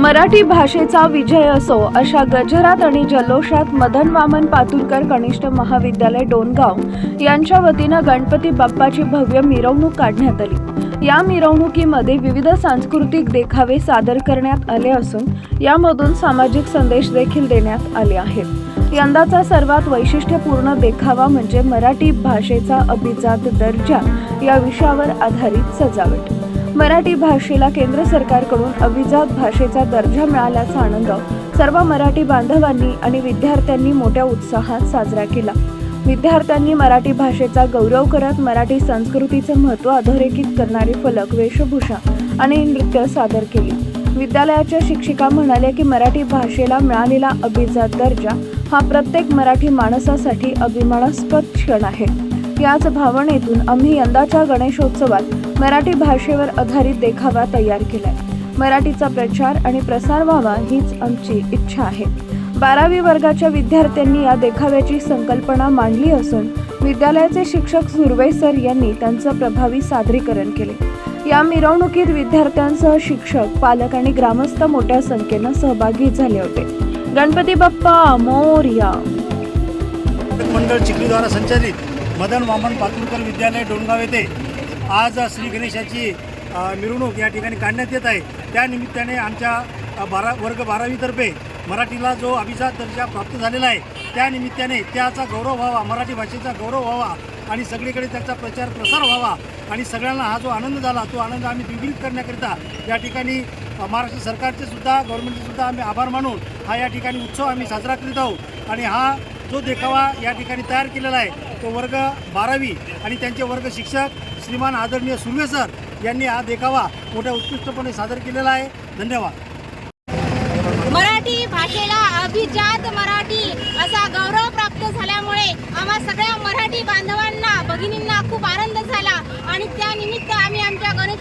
मराठी भाषेचा विजय असो अशा गजरात आणि जल्लोषात मदन वामन पातुरकर कनिष्ठ महाविद्यालय डोनगाव यांच्या वतीनं गणपती बाप्पाची भव्य मिरवणूक काढण्यात आली. या मिरवणुकीमध्ये विविध सांस्कृतिक देखावे सादर करण्यात आले असून यामधून सामाजिक संदेश देखील देण्यात आले आहेत. यंदाचा सर्वात वैशिष्ट्यपूर्ण देखावा म्हणजे मराठी भाषेचा अभिजात दर्जा या विषयावर आधारित सजावट. मराठी भाषेला केंद्र सरकारकडून अभिजात भाषेचा दर्जा मिळाल्याचा आनंद सर्व मराठी बांधवांनी आणि विद्यार्थ्यांनी मोठ्या उत्साहात साजरा केला. विद्यार्थ्यांनी मराठी भाषेचा गौरव करत मराठी संस्कृतीचं महत्त्व अधोरेखित करणारे फलक वेशभूषा आणि नृत्य सादर केली. विद्यालयाच्या शिक्षिका म्हणाल्या की मराठी भाषेला मिळालेला अभिजात दर्जा हा प्रत्येक मराठी माणसासाठी अभिमानास्पद क्षण आहे. याच भावनेतून आम्ही यंदाच्या गणेशोत्सवात मराठी भाषेवर आधारित देखावा तयार केलाय. मराठीचा प्रचार आणि प्रसार व्हावा हीच आमची इच्छा आहे. बारावी वर्गाच्या विद्यार्थ्यांनी या देखाव्याची संकल्पना मांडली असून विद्यालयाचे शिक्षक सुर्वे सर यांनी त्यांचं प्रभावी सादरीकरण केले. या मिरवणुकीत विद्यार्थ्यांसह शिक्षक पालक आणि ग्रामस्थ मोठ्या संख्येनं सहभागी झाले होते. गणपती बाप्पा मोरया. मंडळ चिखलीद्वारा संचालित मदन वामन पातुरकर विद्यालय डोणगाव येथे आज श्री गणेशाची मिरवणूक या ठिकाणी काढण्यात येत आहे. त्या निमित्ताने आमच्या बारा वर्ग बारावीतर्फे मराठीला जो अभिजात दर्जा प्राप्त झालेला आहे त्या निमित्ताने त्याचा गौरव व्हावा मराठी भाषेचा गौरव व्हावा आणि सगळीकडे त्याचा प्रचार प्रसार व्हावा आणि सगळ्यांना हा जो आनंद झाला तो आनंद आम्ही द्विगुणित करण्याकरिता या ठिकाणी महाराष्ट्र सरकारचे सुद्धा गव्हर्नमेंटचे सुद्धा आम्ही आभार मानून हा या ठिकाणी उत्सव आम्ही साजरा करीत आहोत. आणि हा जो देखावा या ठिकाणी तयार केलेला आहे तो वर्ग बारावी आणि त्यांचे वर्ग शिक्षक श्रीमान आदरणीय सुर्वे सर यांनी हा देखावा मोठ्या उत्कृष्टपणे सादर केलेला आहे. धन्यवाद. मराठी भाषेला अभिजात मराठी असा गौरव प्राप्त झाल्यामुळे आम्हा सगळ्या मराठी बांधवांना भगिनींना खूप आनंद झाला आणि त्यानिमित्त आम्ही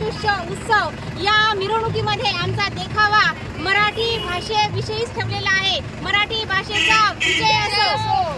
आमच्या उत्सव या मिरवणुकीमध्ये आमचा देखावा मराठी भाषेविषयीच ठेवलेला आहे. मराठी भाषेचा विजय असो.